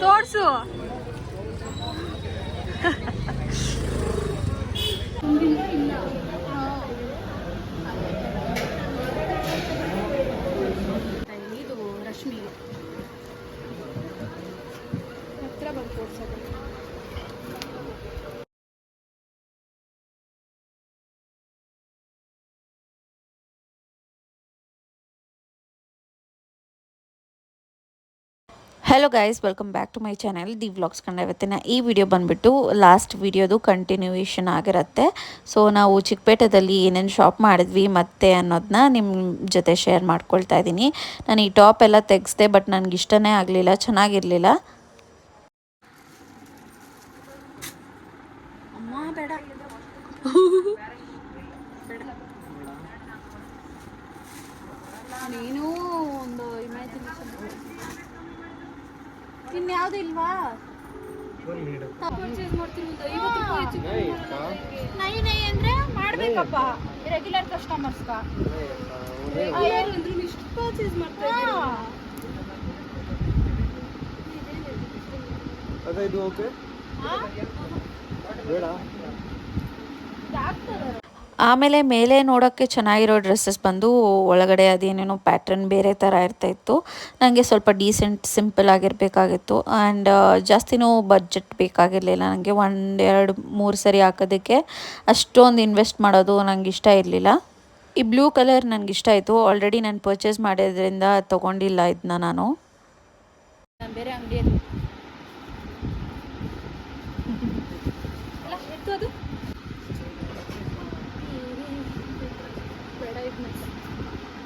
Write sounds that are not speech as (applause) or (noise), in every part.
ತೋರ್ಸು. ಇದು ರಶ್ಮಿ. ಹತ್ರ ಬಂದು ತೋರ್ಸೋದು. Hello guys welcome back to my channel the vlogs ಕಂಡ ಇವತ್ತಿನ ಈ ವಿಡಿಯೋ ಬಂದುಬಿಟ್ಟು ಲಾಸ್ಟ್ ವಿಡಿಯೋದು ಕಂಟಿನ್ಯೂಯೇಷನ್ ಆಗಿರುತ್ತೆ. ಸೊ ನಾವು ಚಿಕ್ಕಪೇಟೆದಲ್ಲಿ ಏನೇನು ಶಾಪ್ ಮಾಡಿದ್ವಿ ಮತ್ತೆ ಅನ್ನೋದನ್ನ ನಿಮ್ಮ ಜೊತೆ ಶೇರ್ ಮಾಡ್ಕೊಳ್ತಾ ಇದ್ದೀನಿ. ನಾನು ಈ ಟಾಪ್ ಎಲ್ಲ ತೆಗೆಸ್ದೆ ಬಟ್ ನನಗೆ ಇಷ್ಟನೇ ಆಗಲಿಲ್ಲ ಚೆನ್ನಾಗಿರಲಿಲ್ಲ. ಅಮ್ಮ ಬೇಡ. ನೀನು ಒಂದು ಇಮ್ಯಾಜಿನೇಷನ್ ಇನ್ಯಾವುದು ಇಲ್ವಾ? ಪರ್ಚೇಸ್ ಮಾಡ್ತೀನಿ ನೈ ನೈ ಅಂದ್ರೆ ಮಾಡ್ಬೇಕಪ್ಪ. ರೆಗ್ಯುಲರ್ ಕಸ್ಟಮರ್ಸ್ಗ ಅಂದ್ರೆ ಇಷ್ಟು ಪರ್ಚೇಸ್ ಮಾಡ್ತಾ ಅದೇ ಇದು ಓಕೆ ಬೇಡ. ಆಮೇಲೆ ಮೇಲೆ ನೋಡೋಕ್ಕೆ ಚೆನ್ನಾಗಿರೋ ಡ್ರೆಸ್ಸಸ್ ಬಂದು ಒಳಗಡೆ ಅದೇನೇನೋ ಪ್ಯಾಟ್ರನ್ ಬೇರೆ ಥರ ಇರ್ತಾಯಿತ್ತು ನನಗೆ ಸ್ವಲ್ಪ ಡೀಸೆಂಟ್ ಸಿಂಪಲ್ ಆಗಿರಬೇಕಾಗಿತ್ತು. ಆ್ಯಂಡ್ ಜಾಸ್ತಿನೂ ಬಜೆಟ್ ಬೇಕಾಗಿರಲಿಲ್ಲ. ನನಗೆ ಒಂದು, ಎರಡು, ಮೂರು ಸರಿ ಹಾಕೋದಕ್ಕೆ ಅಷ್ಟೊಂದು ಇನ್ವೆಸ್ಟ್ ಮಾಡೋದು ನನಗೆ ಇಷ್ಟ ಇರಲಿಲ್ಲ. ಈ ಬ್ಲೂ ಕಲರ್ ನನಗೆ ಇಷ್ಟ ಆಯಿತು. ಆಲ್ರೆಡಿ ನಾನು ಪರ್ಚೇಸ್ ಮಾಡಿದ್ರಿಂದ ತೊಗೊಂಡಿಲ್ಲ ಇದನ್ನ ನಾನು. ನಾನು ಬೇರೆ ಅಂಗಡಿಯಲ್ಲಿ ಅಲ್ಲ ಎತ್ತು ಅದು ಬೇಡ ಇದು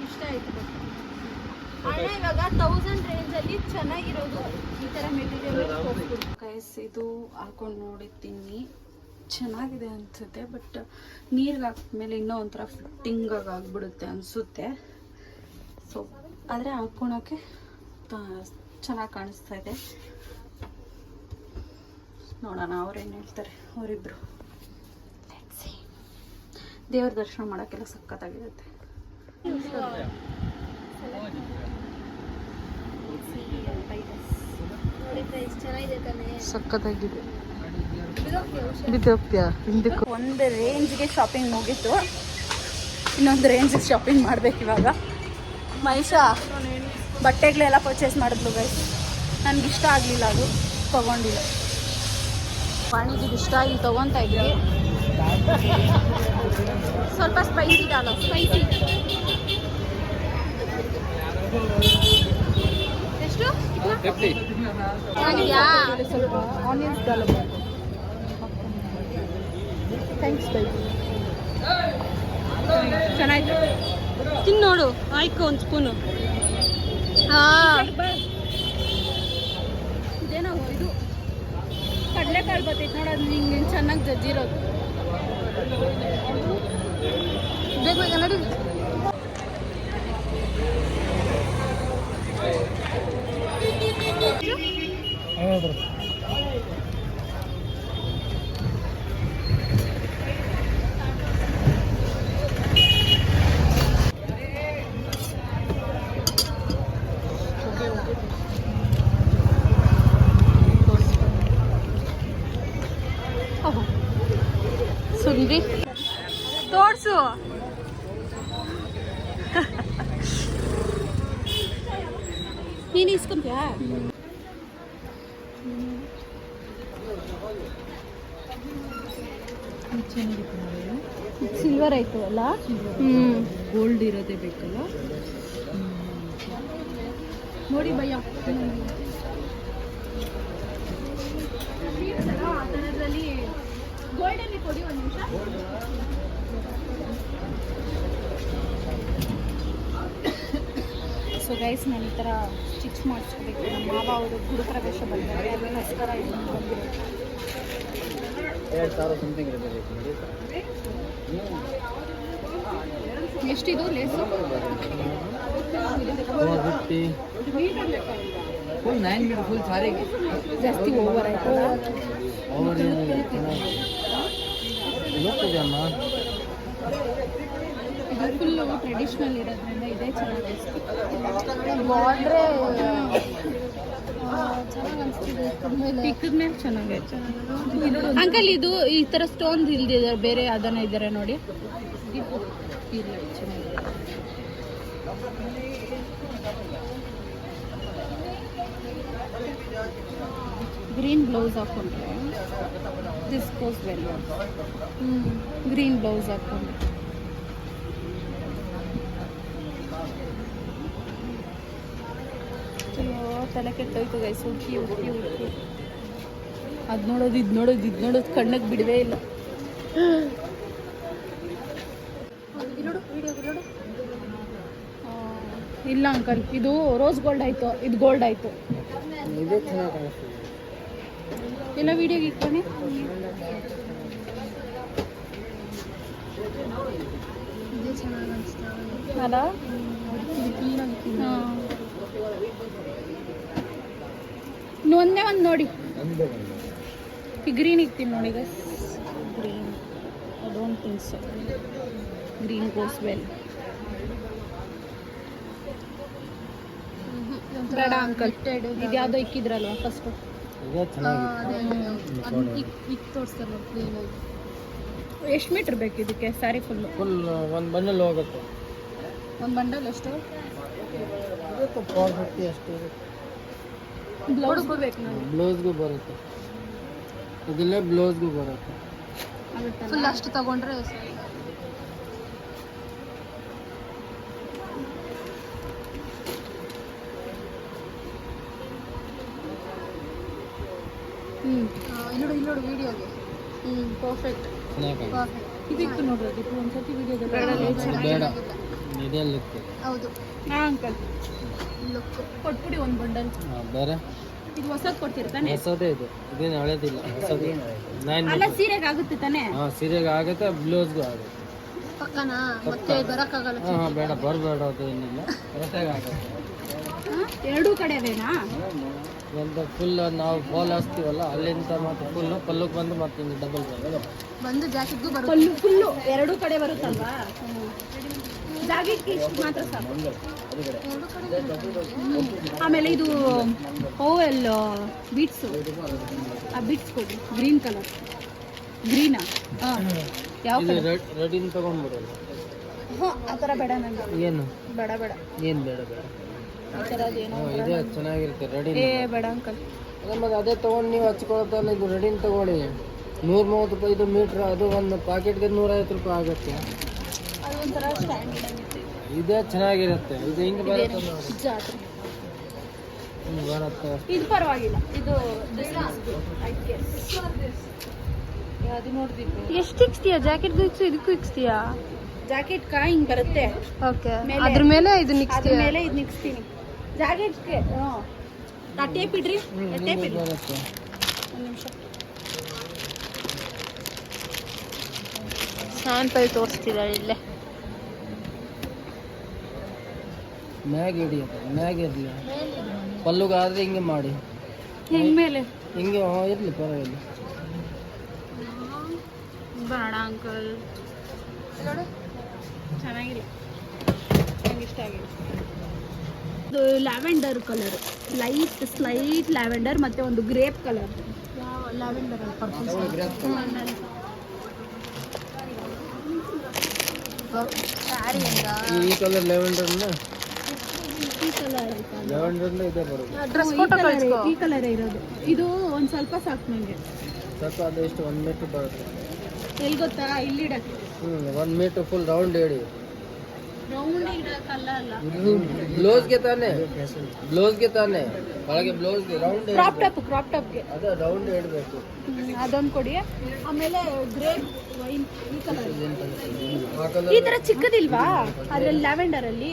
ಇಷ್ಟ ಆಯ್ತು but. ಅಣ್ಣ ಇವಾಗ ತೌಸಂಡ್ ರೇಂಜಲ್ಲಿ ಚೆನ್ನಾಗಿರೋದು ಈ ಥರ ಮೆಟೀರಿಯಲ್ ಕೈಸ್ ಇದು ಹಾಕೊಂಡು ನೋಡಿದ್ದೀನಿ. ಚೆನ್ನಾಗಿದೆ ಅನ್ಸುತ್ತೆ ಬಟ್ ನೀರಿಗೆ ಹಾಕಿದ್ಮೇಲೆ ಇನ್ನೂ ಒಂಥರ ಫಿಟ್ಟಿಂಗ್ ಆಗ್ಬಿಡುತ್ತೆ ಅನಿಸುತ್ತೆ. ಸೊ ಆದರೆ ಹಾಕ್ಕೊಳೋಕ್ಕೆ ಚೆನ್ನಾಗಿ ಕಾಣಿಸ್ತಾ ಇದೆ. ನೋಡೋಣ ಅವ್ರೇನು ಹೇಳ್ತಾರೆ? ಅವರಿಬ್ರು. ದೇವ್ರ ದರ್ಶನ ಮಾಡೋಕ್ಕೆಲ್ಲ ಸಖತ್ತಾಗಿರುತ್ತೆ. ಸಕ್ಕತ್ತಾಗಿದೆ ಬಿದ್ದೋಗ್ತೀಯಾ ಹಿಂದಕ್ಕೆ ಒಂದು ರೇಂಜ್ಗೆ ಶಾಪಿಂಗ್ ಮುಗೀತು. ಇನ್ನೊಂದು ರೇಂಜಿಗೆ ಶಾಪಿಂಗ್ ಮಾಡ್ಬೇಕು ಇವಾಗ. ಮಹಿಷಾ ಬಟ್ಟೆಗಳೆಲ್ಲ ಪರ್ಚೇಸ್ ಮಾಡಿದ್ಲು ಗೈಸ್ ನನಗೆ ಇಷ್ಟ ಆಗಲಿಲ್ಲ ಅದು. ತೊಗೊಂಡಿಲ್ಲ. ಪಾಣಿಗೆ ಇಷ್ಟ ಆಗಿ ತೊಗೊತಾ ಇದ್ವಿ ಸ್ವಲ್ಪ ಸ್ಪೈಸಿ ಡಾಲ ಸ್ಪೈಸಿ ಸ್ವಲ್ಪ ಆನಿಯನ್ಸ್ ದಾಲ ಥ್ಯಾಂಕ್ಸ್ ಬೈ ಚೆನ್ನಾಯ್ತು ತಿನ್ ನೋಡು. ಆಯ್ತು ಒಂದು ಸ್ಪೂನು ಹಾಂ. ಇದೇನೋ ಇದು? ಕಡಲೆಕಾಳು ಬರ್ತೈತೆ ನೋಡೋದು ನಿಂಗೆ ಚೆನ್ನಾಗಿ ಜಜ್ಜಿರೋದು. ಬೇಗ ಬೇಕು ನಡಿ. Hay otro. ಗೋಲ್ಡ್ ಇರೋದೇ ಬೇಕಲ್ಲ? ನೋಡಿ ಭಯ. ಅದರಲ್ಲಿ ಗೋಲ್ಡಲ್ಲಿ ಕೊಡಿ ಒಂದು ನಿಮಿಷ. ಸೊ ಗೈಸ್ ನಾನು ಈ ಥರ ಸ್ಟಿಚ್ ಮಾಡಿಸ್ಕೋಬೇಕು. ನಮ್ಮ ಮಾವ ಅವರು ಗುರುಪ್ರವೇಶ ಬಂದಿದ್ದಾರೆ. ಅದಕ್ಕೋಸ್ಕರ ಇದನ್ನು ಬಂದಿರೋದು. ಎರಡು ಸಾವಿರ ಸಮಥಿಂಗ್ ಇರೋದೇ ಎಷ್ಟಿದು lace? Full nine metre full ಸಾರಿಗೆ. ಜಾಸ್ತಿ ಓವರ್ ಆಯ್ತಲ್ಲ? ಅವ್ರು ಗೊತ್ತಿದೆ ಅಮ್ಮ. ಇದು ಫುಲ್ ಟ್ರೆಡಿಷ್ನಲ್ ಇರೋದ್ರಿಂದ ಇದೇ ಚೆನ್ನಾಗಿ ಬಾರ್ಡ್ರೆ ಪಿಕ್ಕದ ಮೇಲೆ ಚೆನ್ನಾಗೈತೆ. ಅಂಕಲ್ ಇದು ಈ ಥರ ಸ್ಟೋನ್ಸ್ ಇಲ್ದಿದ್ದಾರೆ ಬೇರೆ ಅದನ್ನ ಇದ್ದಾರೆ ನೋಡಿ? ಇಲ್ಲ ಚೆನ್ನಾಗಿದೆ ಗ್ರೀನ್ ಬ್ಲೌಸ್ ಹಾಕೊಂಡ್ರೆ this goes well green blouse ಹಾಕೊಂಡ್ರೆ ಅಯ್ಯೋ ತಲೆ ಕೆಟ್ಟೋಯ್ತು ಗೈಸ್ ಹುಡುಕಿ ಹುಡುಕಿ ಹುಡುಕಿ ಅದು ನೋಡೋದು ಇದು ನೋಡೋದು ಇದು ನೋಡೋದು ಕಣ್ಣಿಗೆ ಬಿಡವೇ ಇಲ್ಲ. (gasps) ಇಲ್ಲ ಅಂಕಲ್ ಇದು ರೋಸ್ ಗೋಲ್ಡ್ ಆಯ್ತು ಇದು ಗೋಲ್ಡ್ ಆಯ್ತು. ಇಲ್ಲ ಎಲ್ಲ ವಿಡಿಯೋಗೆ ಇಟ್ಕೊಣಿ ಅಲ್ಲ ಹಾಂ. ಇನ್ನು ಒಂದೇ ಒಂದು ನೋಡಿ. ಈ ಗ್ರೀನ್ ಇಕ್ತೀನಿ ನೋಡಿ guess green I don't think so green goes well ಬೇಡ ಅಂಕಲ್ ಇದು ಯಾವುದೋ ಇಕ್ಕಿದ್ರಲ್ವಾ ಫಸ್ಟು ಎಷ್ಟು ಮೀಟ್ರ್ ಬೇಕು ಇದಕ್ಕೆ ಸ್ಯಾರಿ ಫುಲ್ ಫುಲ್ ಒಂದು ಬಂಡಲ್ ಹೋಗುತ್ತೆ. ಒಂದು ಬಂಡಲ್ ಎಷ್ಟು? ಇದಕ್ಕೆ ಫೋರ್ ಫಿಫ್ಟಿ ಅಷ್ಟು ಬ್ಲೌಸ್ಗೂ ಬೇಕು ನೋಡಿ ಬ್ಲೌಸ್ಗೂ ಬರುತ್ತೆ. ಇದಲ್ಲೇ ಬ್ಲೌಸ್ಗೂ ಬರುತ್ತೆ. ಫುಲ್ ಅಷ್ಟು ತಗೊಂಡ್ರೆ ಇಲ್ಲೋಡು ಇಲ್ಲೋಡು ವಿಡಿಯೋಗೆ ಹ್ಞೂ ಪರ್ಫೆಕ್ಟ್. ಇದಕ್ಕೆ ನೋಡ್ರಿ ಅದಕ್ಕೆ ಒಂದ್ಸತಿ ವಿಡಿಯೋದಲ್ಲಿ ಬೇಡ ಇದೇ ಲುಕ್ ಹೌದು. ಹಾಂ ಅಂಕಲ್ ಲುಕ್ ಕೊಟ್ಬಿಡಿ ಒಂದು ಬಂಡಲ್ ಬೇರೆ? ಇದು ಹೊಸದು ಕೊಡ್ತೀರ ತಾನೆ? ಹೊಸದೇ ಇದು. ಇದೇನು ಹಳೇದಿಲ್ಲ ಹೊಸದೇ. ಅಲ್ಲ ಸೀರೆಗೆ ಆಗುತ್ತೆ ತಾನೆ? ಹಾಂ ಸೀರೆಗೆ ಆಗುತ್ತೆ ಬ್ಲೌಸ್ಗೂ ಆಗುತ್ತೆ. ಪಕ್ಕನಾ? ಮತ್ತೆ ಬರೋಕ್ಕಾಗಲ್ಲ ಹಾಂ ಹಾಂ ಬೇಡ ಬರಬೇಡ ಅದು ಏನಿಲ್ಲ. ಆಗುತ್ತೆ ಎರಡೂ ಕಡೆವೇನಾ ಒಂದು ಫುಲ್ ನಾವು ಫಾಲ್ ಹಾಕ್ತೀವಲ್ಲ ಅಲ್ಲಿಂದ ಮತ್ತೆ ಫುಲ್ಲು ಪಲ್ಲು ಬಂದು ಮತ್ತೆ ಡಬಲ್ ಬಂದು ಜಾಕೆಟ್ಗೂ ಬರುತ್ತೆ. ಫುಲ್ಲು ಫುಲ್ಲು ಎರಡೂ ಕಡೆ ಬರುತ್ತಲ್ವಾ? ಮಾತ್ರ ಸಾಕು. ಆಮೇಲೆ ಇದು ಓವೆಲ್ ಬೀಟ್ಸ್ ಆ ಬೀಟ್ಸ್ ಕೊಡಿ. ಗ್ರೀನ್ ಕಲರ್ ಗ್ರೀನಾ ಹಾಂ ಯಾವ ಕಲರ್ ರೆಡ್ ರೆಡಿನ ತೊಗೊಂಡ್ಬಿಡಲ್ಲ ಹಾಂ ಆ ಥರ ಬೇಡ ನಂಗೆ. ಏನು? ಬೇಡ ಬೇಡ. ಏನು ಬೇಡ ಬೇಡ. ಇದೇ ಚೆನ್ನಾಗಿರುತ್ತೆ. ರೆಡಿ ಏ ಬೇಡ ಅಂಕಲ್ ಅದೇ ಮತ್ತೆ ಅದೇ ತೊಗೊಂಡು ನೀವು ಹಚ್ಕೊಳ್ತಲ್ಲ ಇದು ರೆಡಿನ ತಗೊಳ್ಳಿ. ನೂರ ಮೂವತ್ತು ರೂಪಾಯಿ ಇದು ಮೀಟ್ರ್ ಅದು ಒಂದು ಪ್ಯಾಕೆಟ್ಗೆ ನೂರೈವತ್ತು ರೂಪಾಯಿ ಆಗುತ್ತೆ. ಇದೇ ಚೆನ್ನಾಗಿರುತ್ತೆ. ಇದು ಹಿಂಗೆ ಬರುತ್ತೆ ನೋಡಿ. ಬರುತ್ತೆ ಇದು ಪರವಾಗಿಲ್ಲ. ಇದು ಅದು ನೋಡ್ದಿದ್ದು ಎಷ್ಟು ಇಕ್ಸ್ತೀಯಾ? ಜಾಕೆಟ್ ಇಕ್ಸು ಇದಕ್ಕೂ ಇಕ್ಸ್ತೀಯಾ? ಜಾಕೆಟ್ ಕಾ ಹಿಂಗ್ ಬರುತ್ತೆ. ಓಕೆ. ಅದ್ರ ಮೇಲೆ ಇದು ಅದ್ರ ಮೇಲೆ ಇದು ನಿಕ್ಸ್ತೀನಿ ಜಾಕೆಟ್ಗೆ ಟೇಪ್ ಇಡ್ರಿ ಟೇಪ್ ಹಿಂಗೆ ಇಡ್ರಿ. ಒಂದು ನಿಮಿಷ. ಸ್ಯಾಂಪಲ್ ತೋರಿಸ್ತಿದ್ದಾರೆ ಇಲ್ಲೇ. ಮ್ಯಾಗ ಇಡಿ ಮ್ಯಾಗ ಇರಲಿ ಪಲ್ಲುಗಾದ್ರೆ ಹಿಂಗೆ ಮಾಡಿ. ಹಿಂಗೆ ಮೇಲೆ? ಹಿಂಗೆ ಇರಲಿ ಪರವಾಗಿಲ್ಲ. ಬೇಡ ಅಂಕಲ್ ಚೆನ್ನಾಗಿಲ್ಲ. ನಂಗೆ ಇಷ್ಟ ಆಗಿಲ್ಲ. ಇದು lavender colour. Light slight lavender ಮತ್ತೆ ಒಂದು ಗ್ರೇಪ್ ಕಲರ್. ಲ್ಯಾವೆಂಡರ್ ಸ್ಯಾರಿ ಅಂತ ಈ ಕಲರ್. ಲೆವೆಂಡರ್ನ ಈ ಕಲರ್ ಲೆವೆಂಡರ್ನ ಇದೆ ಬರೋದು. ಡ್ರೆಸ್ ಫೋಟೋ ಕಳಿಸ್ಕೋ. ಈ ಕಲರ್ ಇರೋದು. ಇದು ಒಂದು ಸ್ವಲ್ಪ ಸಾಕು ನನಗೆ ಸ್ವಲ್ಪ ಅದು ಎಷ್ಟು ಒಂದು ಮೀಟ್ರ್ ಬರುತ್ತೆ. ಎಲ್ಲಿ ಗೊತ್ತಾ? ಇಲ್ಲಿ ಹ್ಞೂ ಒಂದು ಮೀಟ್ರ್ ಫುಲ್ ರೌಂಡ್ ಹೇಳಿ. ರೌಂಡ್ ಇಡಕ್ಕಲ್ಲ ಅಲ್ಲ. ಬ್ಲೌಸ್ಗೆ ತಾನೆ ಬ್ಲೌಸ್ಗೆ ತಾನೆ ಒಳಗೆ ಬ್ಲೌಸ್ಗೆ ರೌಂಡ್ ಕ್ರಾಪ್ ಟಾಪ್ ಕ್ರಾಪ್ ಟಾಪ್ಗೆ ಅದು ರೌಂಡ್ ಹೇಳಬೇಕು. ಅದೊಂದು ಕೊಡಿ. ಆಮೇಲೆ ಗ್ರೇಪ್ ವೈನ್ ಈ ಕಲರ್ ಆ ಕಲರ್ ಈ ತರ ಚಿಕ್ಕದಿಲ್ವಾ? ಅದ್ರಲ್ಲಿ ಲ್ಯಾವೆಂಡರ್ ಅಲ್ಲಿ?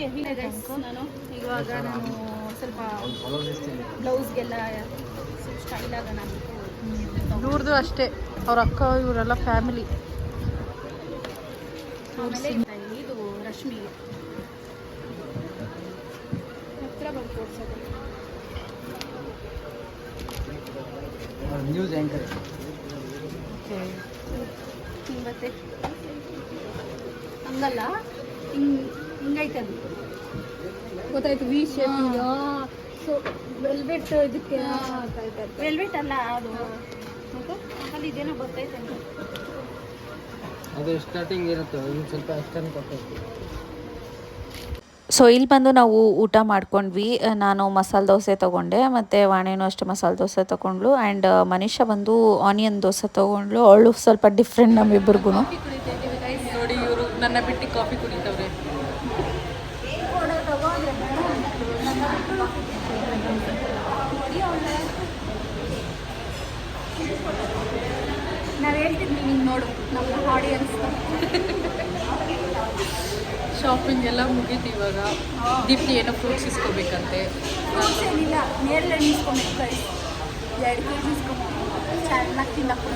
ನಾನು ಇವಾಗ ನಾನು ಸ್ವಲ್ಪ ಬ್ಲೌಸ್ಗೆಲ್ಲ ಸ್ಟೈಲ್ ಆಗೋಣ ಇವ್ರದ್ದು ಅಷ್ಟೇ. ಅವ್ರ ಅಕ್ಕ ಇವರೆಲ್ಲ ಫ್ಯಾಮಿಲಿ ಆಮೇಲೆ ಇದು ರಶ್ಮಿಗೆ ಹತ್ರ ಬಂದು ತೋರ್ಸೋದು. ನ್ಯೂಸ್ ಆ್ಯಂಕರ್ ಮತ್ತೆ? ಹಂಗಲ್ಲ. ಹಿಂಗ್ ಹಿಂಗೈತೆ ಅದು. ಗೊತ್ತಾಯ್ತು ವಿ ಶೇಪ್ ಸೊ ವೆಲ್ವೆಟ್ ಇದಕ್ಕೆ ವೆಲ್ವೆಟ್ ಅಲ್ಲ ಅದು. ಮತ್ತೆ? ಅಲ್ಲಿ ಇದೇನೋ ಗೊತ್ತೈತೆ ಅದು ಸ್ಟಾರ್ಟಿಂಗ್ ಇರುತ್ತೆ ಇನ್ನು ಸ್ವಲ್ಪ ಅಷ್ಟನ್ನು ಕೊಟ್ಟು ಸೊ ಇಲ್ಲಿ ಬಂದು ನಾವು ಊಟ ಮಾಡ್ಕೊಂಡ್ವಿ. ನಾನು ಮಸಾಲೆ ದೋಸೆ ತೊಗೊಂಡೆ ಮತ್ತು ವಾಣಿನೂ ಅಷ್ಟೇ ಮಸಾಲೆ ದೋಸೆ ತೊಗೊಂಡ್ಳು. ಆ್ಯಂಡ್ ಮನೀಷಾ ಬಂದು ಆನಿಯನ್ ದೋಸೆ ತೊಗೊಂಡ್ಳು. ಅವಳು ಸ್ವಲ್ಪ ಡಿಫ್ರೆಂಟ್ ನಮ್ಮಿಬ್ಬರಿಗೂ ನೋಡಿ ಇವರು ನನ್ನ ಬಿಟ್ಟು ಕಾಫಿ ಕುಡಿತವ್ರೆ. ನಾವು ಹೇಳ್ತಿದ್ವಿ ನೀನು ನೋಡು ನಮ್ಮ ಆಡಿಯನ್ಸ್ ಶಾಪಿಂಗ್ ಎಲ್ಲ ಮುಗೀತು ಇವಾಗ. ದೀಪ್ತಿ ಏನೋ ಫ್ರೂಟ್ಸ್ ಇಸ್ಕೋಬೇಕಂತೆ. ಫ್ರೂಟ್ಸ್ ಏನಿಲ್ಲ ನೇರಳೆ ಇಸ್ಕೊಬೇಕು ಗೈ ಎರಡು ಕೆ ಜಿ ಇಸ್ಕೊಬೇಕು. ಚೆನ್ನಾಗಿ ತಿನ್ನಕ್ಕೆ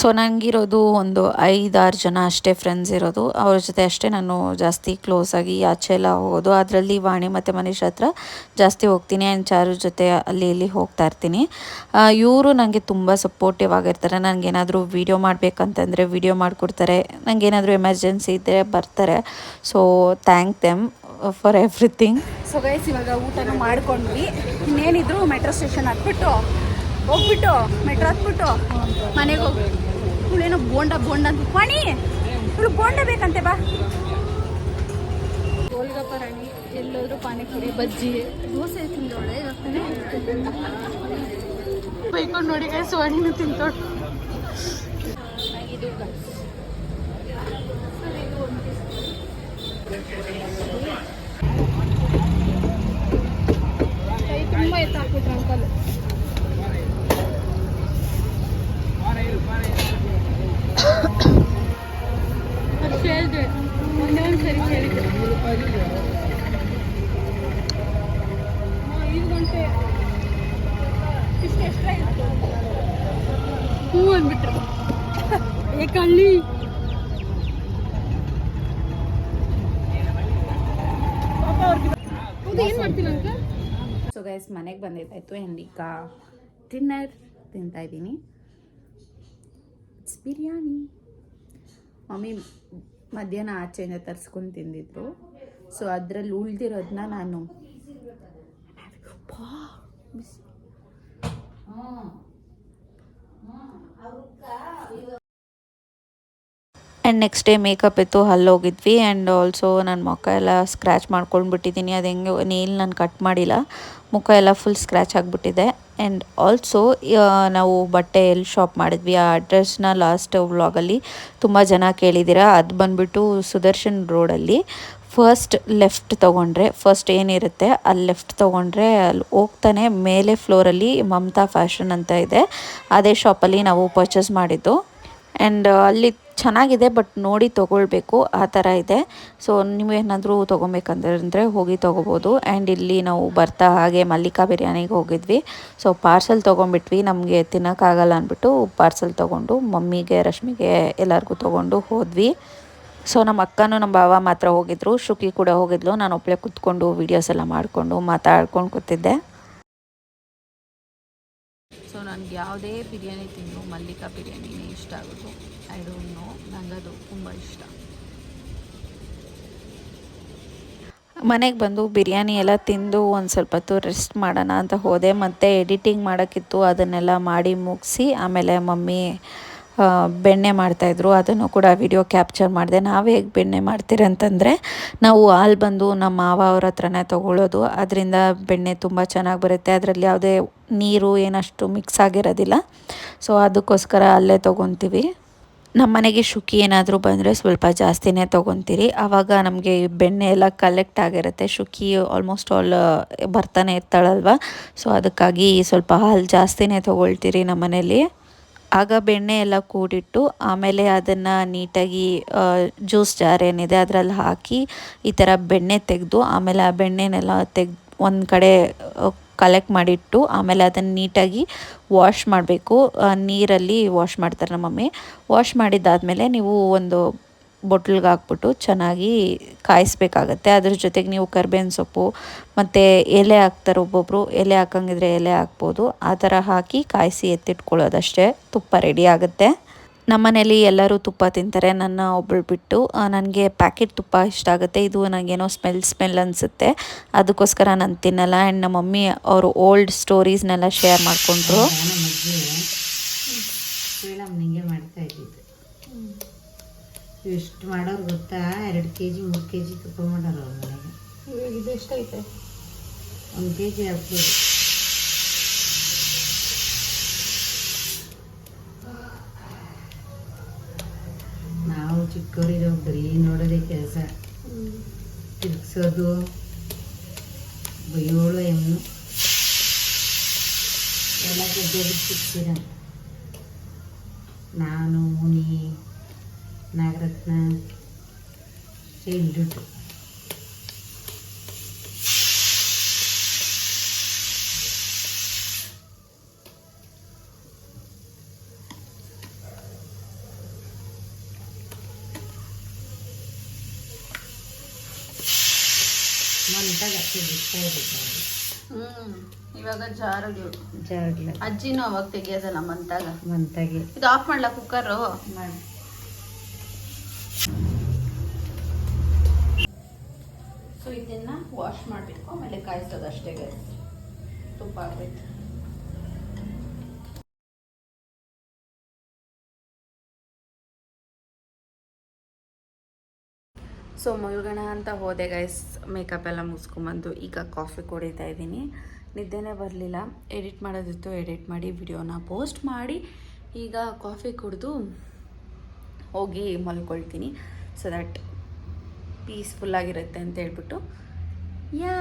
ಸೊ ನನಗಿರೋದು ಒಂದು ಐದಾರು ಜನ ಅಷ್ಟೇ ಫ್ರೆಂಡ್ಸ್ ಇರೋದು. ಅವ್ರ ಜೊತೆ ಅಷ್ಟೇ ನಾನು ಜಾಸ್ತಿ ಕ್ಲೋಸ್ ಆಗಿ ಆಚೆ ಎಲ್ಲ ಹೋಗೋದು. ಅದರಲ್ಲಿ ವಾಣಿ ಮತ್ತು ಮನೀಶ್ ಹತ್ರ ಜಾಸ್ತಿ ಹೋಗ್ತೀನಿ ಆ್ಯಂಡ್ ಚಾರು ಜೊತೆ ಅಲ್ಲಿ ಇಲ್ಲಿ ಹೋಗ್ತಾ ಇರ್ತೀನಿ. ಇವರು ನನಗೆ ತುಂಬ ಸಪೋರ್ಟಿವ್ ಆಗಿರ್ತಾರೆ. ನನಗೇನಾದರೂ ವೀಡಿಯೋ ಮಾಡಬೇಕಂತಂದರೆ ವೀಡಿಯೋ ಮಾಡಿಕೊಡ್ತಾರೆ. ನನಗೇನಾದರೂ ಎಮರ್ಜೆನ್ಸಿ ಇದ್ದರೆ ಬರ್ತಾರೆ. So thank them for everything so guys ಇವಾಗ ಊಟನೂ ಮಾಡ್ಕೊಂಡ್ವಿ. ಇನ್ನೇನಿದ್ರು ಮೆಟ್ರೋ ಸ್ಟೇಷನ್ ಹತ್ಬಿಟ್ಟು ಹೋಗ್ಬಿಟ್ಟು ಮೆಟ್ರೋ ಹತ್ಬಿಟ್ಟು ಮನೆಗೆ ಹೋಗಿ ಇವಳೇನೋ ಬೋಂಡ ಬೋಂಡ ಅಂತ ಪಾಣಿ ಇವಳು ಬೋಂಡ ಬೇಕಂತೆ ಬಾ. ಗೋಲ್ಗಪ್ಪ ರಾಣಿ ಎಲ್ಲೋದ್ರು ಪಾನಿಪುರಿ ಬಜ್ಜಿ ದೋಸೆ ತಿಂದೋಳೆ ಬೈಕೊಂಡು ನೋಡಿ ಸುವರ್ಣಿನ ತಿಂತೋಳು ಇದು ಕೈ ತುಂಬ ಎತ್ತಾಕ್ಬಿಟ್ರು ಅಂಕಲ್ ಅದು ಕೇಳಿದೆ ಒಂದೇ ಒಂದು ಸರಿ ಕೇಳಿದೆ ಐದು ಗಂಟೆ ಇಷ್ಟು ಎಕ್ಸ್ಟ್ರಾ ಇತ್ತು ಹೂ ಅಂದ್ಬಿಟ್ರು ಏ ಏನು ಅಂತ ಸೊ ಗೈಸ್ ಮನೆಗೆ ಬಂದಿದ್ದಾಯಿತು ಆ್ಯಂಡ್ ಡಿನ್ನರ್ ತಿಂತಾ ಇದ್ದೀನಿ. ಬಿರಿಯಾನಿ. ಮಮ್ಮಿ ಮಧ್ಯಾಹ್ನ ಆಚೆಯಿಂದ ತರಿಸ್ಕೊಂಡು ತಿಂದಿದ್ರು. ಸೊ ಅದರಲ್ಲಿ ಉಳ್ದಿರೋದನ್ನ ನಾನು ಆ್ಯಂಡ್ ನೆಕ್ಸ್ಟ್ ಡೇ ಮೇಕಪ್ ಇತ್ತು ಅಲ್ಲಿ ಹೋಗಿದ್ವಿ ಆ್ಯಂಡ್ ಆಲ್ಸೋ ನನ್ನ ಮುಖ ಎಲ್ಲ ಸ್ಕ್ರ್ಯಾಚ್ ಮಾಡ್ಕೊಂಡ್ಬಿಟ್ಟಿದ್ದೀನಿ. ಅದು ಹೆಂಗೆ ನೀಲ್ ನಾನು ಕಟ್ ಮಾಡಿಲ್ಲ. ಮುಖ ಎಲ್ಲ ಫುಲ್ ಸ್ಕ್ರ್ಯಾಚ್ ಆಗಿಬಿಟ್ಟಿದೆ. ಆ್ಯಂಡ್ ಆಲ್ಸೋ ನಾವು ಬಟ್ಟೆ ಎಲ್ಲಿ ಶಾಪ್ ಮಾಡಿದ್ವಿ. ಆ ಅಡ್ರೆಸ್ನ ಲಾಸ್ಟ್ ವ್ಲಾಗಲ್ಲಿ ತುಂಬ ಜನ ಕೇಳಿದ್ದೀರಾ. ಅದು ಬಂದುಬಿಟ್ಟು ಸುದರ್ಶನ್ ರೋಡಲ್ಲಿ ಫಸ್ಟ್ ಲೆಫ್ಟ್ ತೊಗೊಂಡ್ರೆ ಫಸ್ಟ್ ಏನಿರುತ್ತೆ ಅಲ್ಲಿ ಲೆಫ್ಟ್ ತೊಗೊಂಡ್ರೆ ಅಲ್ಲಿ ಹೋಗ್ತಾನೆ. ಮೇಲೆ ಫ್ಲೋರಲ್ಲಿ ಮಮತಾ ಫ್ಯಾಷನ್ ಅಂತ ಇದೆ. ಅದೇ ಶಾಪಲ್ಲಿ ನಾವು ಪರ್ಚೇಸ್ ಮಾಡಿದ್ದು. ಆ್ಯಂಡ್ ಅಲ್ಲಿ ಚೆನ್ನಾಗಿದೆ, ಬಟ್ ನೋಡಿ ತೊಗೊಳ್ಬೇಕು. ಆ ಥರ ಇದೆ. ಸೊ ನೀವೇನಾದರೂ ತೊಗೊಬೇಕಂದ್ರೆ ಹೋಗಿ ತೊಗೋಬೋದು. ಆ್ಯಂಡ್ ಇಲ್ಲಿ ನಾವು ಬರ್ತಾ ಹಾಗೆ ಮಲ್ಲಿಕಾ ಬಿರಿಯಾನಿಗೆ ಹೋಗಿದ್ವಿ. ಸೊ ಪಾರ್ಸೆಲ್ ತೊಗೊಂಡ್ಬಿಟ್ವಿ. ನಮಗೆ ತಿನ್ನೋಕ್ಕಾಗಲ್ಲ ಅಂದ್ಬಿಟ್ಟು ಪಾರ್ಸೆಲ್ ತೊಗೊಂಡು, ಮಮ್ಮಿಗೆ, ರಶ್ಮಿಗೆ ಎಲ್ಲರಿಗೂ ತೊಗೊಂಡು ಹೋದ್ವಿ. ಸೊ ನಮ್ಮ ಅಕ್ಕನೂ ನಮ್ಮ ಭಾವ ಮಾತ್ರ ಹೋಗಿದ್ರು. ಶುಕಿ ಕೂಡ ಹೋಗಿದ್ಲು. ನಾನು ಒಪ್ಪಳೆ ಕೂತ್ಕೊಂಡು ವೀಡಿಯೋಸ್ ಎಲ್ಲ ಮಾಡಿಕೊಂಡು ಮಾತಾಡ್ಕೊಂಡು ಕೂತಿದ್ದೆ. ಸೊ ನನಗೆ ಯಾವುದೇ ಬಿರಿಯಾನಿ ತಿಂದು ಮಲ್ಲಿಕಾ ಬಿರಿಯಾನಿನೇ ಇಷ್ಟ ಆಗೋದು. ನೋ ನನಗದು ತುಂಬ ಇಷ್ಟ. ಮನೆಗೆ ಬಂದು ಬಿರಿಯಾನಿ ಎಲ್ಲ ತಿಂದು ಒಂದು ಸ್ವಲ್ಪ ಹೊತ್ತು ರೆಸ್ಟ್ ಮಾಡೋಣ ಅಂತ ಹೋದೆ. ಮತ್ತು ಎಡಿಟಿಂಗ್ ಮಾಡೋಕ್ಕಿತ್ತು ಅದನ್ನೆಲ್ಲ ಮಾಡಿ ಮುಗಿಸಿ, ಆಮೇಲೆ ಮಮ್ಮಿ ಬೆಣ್ಣೆ ಮಾಡ್ತಾಯಿದ್ರು ಅದನ್ನು ಕೂಡ ವಿಡಿಯೋ ಕ್ಯಾಪ್ಚರ್ ಮಾಡಿದೆ. ನಾವು ಹೇಗೆ ಬೆಣ್ಣೆ ಮಾಡ್ತೀರಂತಂದರೆ ನಾವು ಹಾಲು ಬಂದು ನಮ್ಮ ಮಾವ ಅವ್ರ ಹತ್ರನೇ ತೊಗೊಳ್ಳೋದು ಅದರಿಂದ ಬೆಣ್ಣೆ ತುಂಬ ಚೆನ್ನಾಗಿ ಬರುತ್ತೆ. ಅದರಲ್ಲಿ ಯಾವುದೇ ನೀರು ಏನಷ್ಟು ಮಿಕ್ಸ್ ಆಗಿರೋದಿಲ್ಲ. ಸೊ ಅದಕ್ಕೋಸ್ಕರ ಅಲ್ಲೇ ತೊಗೊತೀವಿ. ನಮ್ಮ ಮನೆಗೆ ಶುಕಿ ಏನಾದರೂ ಬಂದರೆ ಸ್ವಲ್ಪ ಜಾಸ್ತಿನೇ ತೊಗೊತೀರಿ. ಆವಾಗ ನಮಗೆ ಬೆಣ್ಣೆ ಎಲ್ಲ ಕಲೆಕ್ಟ್ ಆಗಿರುತ್ತೆ. ಶುಕಿ ಆಲ್ಮೋಸ್ಟ್ ಆಲ್ ಬರ್ತಾನೆ ಇರ್ತಾಳಲ್ವ? ಸೊ ಅದಕ್ಕಾಗಿ ಸ್ವಲ್ಪ ಹಾಲು ಜಾಸ್ತಿನೇ ತೊಗೊಳ್ತೀರಿ ನಮ್ಮ ಮನೇಲಿ ಆಗ ಬೆಣ್ಣೆ ಎಲ್ಲ ಕೂಡಿಟ್ಟು ಆಮೇಲೆ ಅದನ್ನು ನೀಟಾಗಿ ಜ್ಯೂಸ್ ಜಾರ್ ಏನಿದೆ ಅದರಲ್ಲಿ ಹಾಕಿ ಈ ಥರ ಬೆಣ್ಣೆ ತೆಗೆದು ಆಮೇಲೆ ಆ ಬೆಣ್ಣೆನೆಲ್ಲ ತೆಗ್ದು ಒಂದು ಕಡೆ ಕಲೆಕ್ಟ್ ಮಾಡಿಟ್ಟು ಆಮೇಲೆ ಅದನ್ನು ನೀಟಾಗಿ ವಾಶ್ ಮಾಡಬೇಕು. ನೀರಲ್ಲಿ ವಾಶ್ ಮಾಡ್ತಾರೆ ನಮ್ಮ ಮಮ್ಮಿ? ವಾಶ್ ಮಾಡಿದ್ದಾದಮೇಲೆ ನೀವು ಒಂದು ಬೊಟ್ಲಿಗೆ ಹಾಕ್ಬಿಟ್ಟು ಚೆನ್ನಾಗಿ ಕಾಯಿಸ್ಬೇಕಾಗತ್ತೆ. ಅದ್ರ ಜೊತೆಗೆ ನೀವು ಕರ್ಬೇವಿನ ಸೊಪ್ಪು ಮತ್ತು ಎಲೆ ಹಾಕ್ತಾರೆ ಒಬ್ಬೊಬ್ಬರು ಎಲೆ ಹಾಕಂಗಿದ್ರೆ ಎಲೆ ಹಾಕ್ಬೋದು. ಆ ಥರ ಹಾಕಿ ಕಾಯಿಸಿ ಎತ್ತಿಟ್ಕೊಳ್ಳೋದಷ್ಟೇ. ತುಪ್ಪ ರೆಡಿ ಆಗುತ್ತೆ. ನಮ್ಮನೇಲಿ ಎಲ್ಲರೂ ತುಪ್ಪ ತಿಂತಾರೆ ನನ್ನ ಒಬ್ಬಳು ಬಿಟ್ಟು. ನನಗೆ ಪ್ಯಾಕೆಟ್ ತುಪ್ಪ ಇಷ್ಟ ಆಗುತ್ತೆ. ಇದು ನನಗೇನೋ ಸ್ಮೆಲ್ ಸ್ಮೆಲ್ ಅನಿಸುತ್ತೆ. ಅದಕ್ಕೋಸ್ಕರ ನಾನು ತಿನ್ನಲ್ಲ. ಆ್ಯಂಡ್ ನಮ್ಮ ಮಮ್ಮಿ ಅವರು ಓಲ್ಡ್ ಸ್ಟೋರೀಸ್ನೆಲ್ಲ ಶೇರ್ ಮಾಡಿಕೊಂಡ್ರು. ಎಷ್ಟು ಮಾಡೋರು ಗೊತ್ತಾ? ಎರಡು ಕೆ ಜಿ ಮೂರು ಕೆ ಜಿ ತುಪ್ಪ ಮಾಡೋರು ಅವ್ರ ಮನೆಗೆ. ಇದು ಎಷ್ಟೈತೆ ಒಂದು ಕೆ ಜಿ ಹಾಕ್ಬೋದು. ನಾವು ಚಿಕ್ಕವರಿರೋ ಬರೀ ನೋಡೋದೇ ಕೆಲಸ. ತಿರ್ಗ್ಸೋದು ಬೈಯೋಳು ಎಮ್ಮು ಎಲ್ಲ ಗೆದ್ದೆ ಬಿಟ್ಟಿರ್ತೀರ ನಾನು ಮುನಿ ನಾಗರತ್ನ ಮಂಟಾಗ ತೆಗಿಸ್ತಾ ಇದ್ದಿದ್ದು ಹ್ಮ್ ಇವಾಗ ಜಾರುಗಳು ಜಾರ್ಡ್ಲ ಅಜ್ಜಿನೂ ಅವಾಗ ತೆಗಿಯೋದಲ್ಲ ಮಂತಾಗ ಮಂತಾಗಿ ಇದು ಆಫ್ ಮಾಡ್ಲಾ ಕುಕ್ಕರು ಮಾಡಿ. ಸೊ ಇದನ್ನ ವಾಶ್ ಮಾಡಬೇಕು ಆಮೇಲೆ ಕಾಯಿಸೋದು ಅಷ್ಟೇ ತುಪ್ಪ ಹಾಕ್ಬೇಕು ಸೊ ಮಲ್ಗೋಣ ಅಂತ ಹೋದೆ ಗೈಸ್ ಮೇಕಪ್ ಎಲ್ಲ ಮುಗಿಸ್ಕೊಂಬಂದು ಈಗ ಕಾಫಿ ಕುಡಿತಾ ಇದ್ದೀನಿ. ನಿದ್ದೆನೇ ಬರಲಿಲ್ಲ. ಎಡಿಟ್ ಮಾಡೋದಿತ್ತು ಎಡಿಟ್ ಮಾಡಿ ವಿಡಿಯೋನ ಪೋಸ್ಟ್ ಮಾಡಿ ಈಗ ಕಾಫಿ ಕುಡಿದು ಹೋಗಿ ಮಲ್ಕೊಳ್ತೀನಿ. ಸೊ ದಟ್ ಪೀಸ್ಫುಲ್ಲಾಗಿರುತ್ತೆ ಅಂತ ಹೇಳ್ಬಿಟ್ಟು. ಯಾ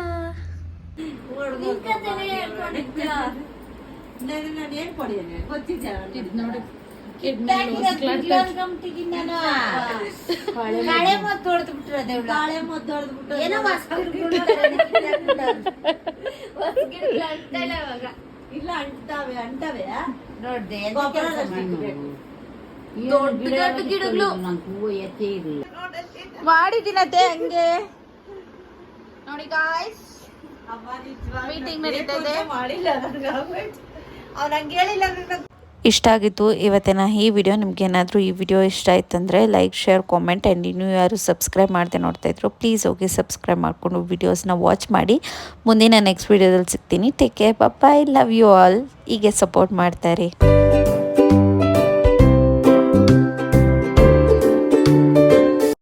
ನೋಡಿ. ಕಾಳೆ ಮದ್ದು ಹೊಡೆದು ಬಿಟ್ರೆ ಕಾಳೆ ಮದ್ದು ಹೊಡೆದು ಬಿಟ್ರು ಏನೋ ಇಲ್ಲ ಅಂಟಾವೆ ಅಂಟವೆ ನೋಡ್ದೆ ದೊಡ್ಡ ಗಿಡಗಳು ಮಾಡಿದ್ದೀನತ್ತೆ ಹಂಗೆ. ನೋಡಿ ಗಾಯ್ಸ್ ಮೀಟಿಂಗ್ ನಡೀತಾ ಇದೆ. ಇಷ್ಟ ಆಗಿತ್ತು ಇವತ್ತಿನ ಈ ವಿಡಿಯೋ ನಿಮ್ಗೆ ಏನಾದರೂ ಈ ವಿಡಿಯೋ ಇಷ್ಟ ಆಯ್ತಂದರೆ ಲೈಕ್ ಶೇರ್ ಕಾಮೆಂಟ್ ಆ್ಯಂಡ್ ಇನ್ನೂ ಯಾರು ಸಬ್ಸ್ಕ್ರೈಬ್ ಮಾಡದೆ ನೋಡ್ತಾ ಇದ್ರು ಪ್ಲೀಸ್ ಹೋಗಿ ಸಬ್ಸ್ಕ್ರೈಬ್ ಮಾಡಿಕೊಂಡು ವೀಡಿಯೋಸ್ನ ವಾಚ್ ಮಾಡಿ. ಮುಂದಿನ ನೆಕ್ಸ್ಟ್ ವೀಡಿಯೋದಲ್ಲಿ ಸಿಗ್ತೀನಿ. Take care bye love you all ಹೀಗೆ ಸಪೋರ್ಟ್ ಮಾಡ್ತಾರೆ.